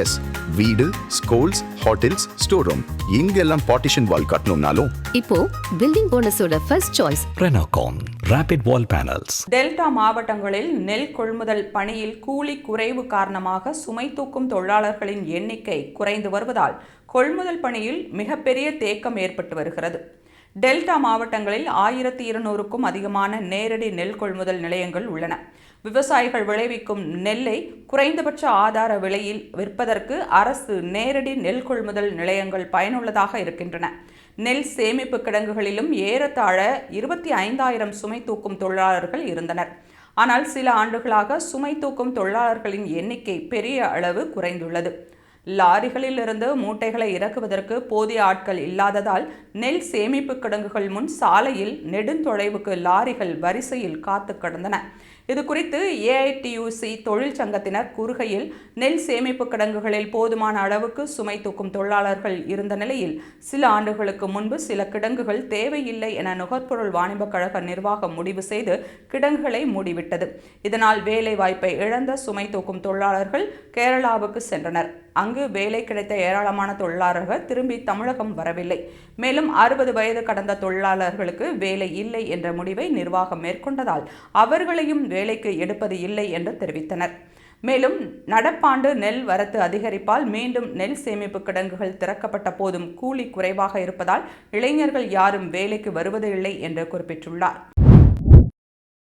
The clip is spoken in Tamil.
எஸ் வீடு ஸ்கூல்ஸ் ஹோட்டல்ஸ் ஸ்டோர் ரூம் இங்கெல்லாம் பார்ட்டிஷன் வால் கட்டணும்னாலும். இப்போ building போனஸோட first choice Renocon Rapid Wall Panels. Delta மாவட்டங்களில் நெல் கொள்முதல் பணியில் கூலி குறைவு காரணமாக சுமை தூக்கும் தொழிலாளர்களின் எண்ணிக்கை குறைந்து வருவதால் கொள்முதல் பணியில் மிகப்பெரிய தேக்கம் ஏற்பட்டு வருகிறது. டெல்டா மாவட்டங்களில் ஆயிரத்தி இருநூறுக்கும் அதிகமான நேரடி நெல் கொள்முதல் நிலையங்கள் உள்ளன. விவசாயிகள் விளைவிக்கும் நெல்லை குறைந்தபட்ச ஆதார விலையில் விற்பதற்கு அரசு நேரடி நெல் கொள்முதல் நிலையங்கள் பயனுள்ளதாக இருக்கின்றன. நெல் சேமிப்பு கிடங்குகளிலும் ஏறத்தாழ இருபத்தி ஐந்தாயிரம் சுமை தூக்கும் தொழிலாளர்கள் இருந்தனர். ஆனால் சில ஆண்டுகளாக சுமை தூக்கும் தொழிலாளர்களின் எண்ணிக்கை பெரிய அளவு குறைந்துள்ளது. லாரிகளில் இருந்து மூட்டைகளை இறக்குவதற்கு போதிய ஆட்கள் இல்லாததால் நெல் சேமிப்பு கிடங்குகள் முன் சாலையில் நெடுந்தொலைவுக்கு லாரிகள் வரிசையில் காத்து கிடந்தன. இது குறித்து ஏஐடியூசி தொழிற்சங்கத்தினர் கூறுகையில் நெல் சேமிப்பு கிடங்குகளில் போதுமான அளவுக்கு சுமை தூக்கும் தொழிலாளர்கள் இருந்த நிலையில் சில ஆண்டுகளுக்கு முன்பு சில கிடங்குகள் தேவையில்லை என நுகர்பொருள் வாணிபக் கழக நிர்வாகம் முடிவு செய்து கிடங்குகளை மூடிவிட்டது. இதனால் வேலை வாய்ப்பை இழந்த சுமை தூக்கும் தொழிலாளர்கள் கேரளாவுக்கு சென்றனர். அங்கு வேலை கிடைத்த ஏராளமான தொழிலாளர்கள் திரும்பி தமிழகம் வரவில்லை. மேலும் மேலும் அறுபது வயது கடந்த தொழிலாளர்களுக்கு வேலை இல்லை என்ற முடிவை நிர்வாகம் மேற்கொண்டதால் அவர்களையும் வேலைக்கு எடுப்பது இல்லை என்று தெரிவித்தனர். மேலும் நடப்பாண்டு நெல் வரத்து அதிகரிப்பால் மீண்டும் நெல் சேமிப்பு கிடங்குகள் திறக்கப்பட்ட போதும் கூலி குறைவாக இருப்பதால் இளைஞர்கள் யாரும் வேலைக்கு வருவது இல்லை என்று குறிப்பிட்டுள்ளார்.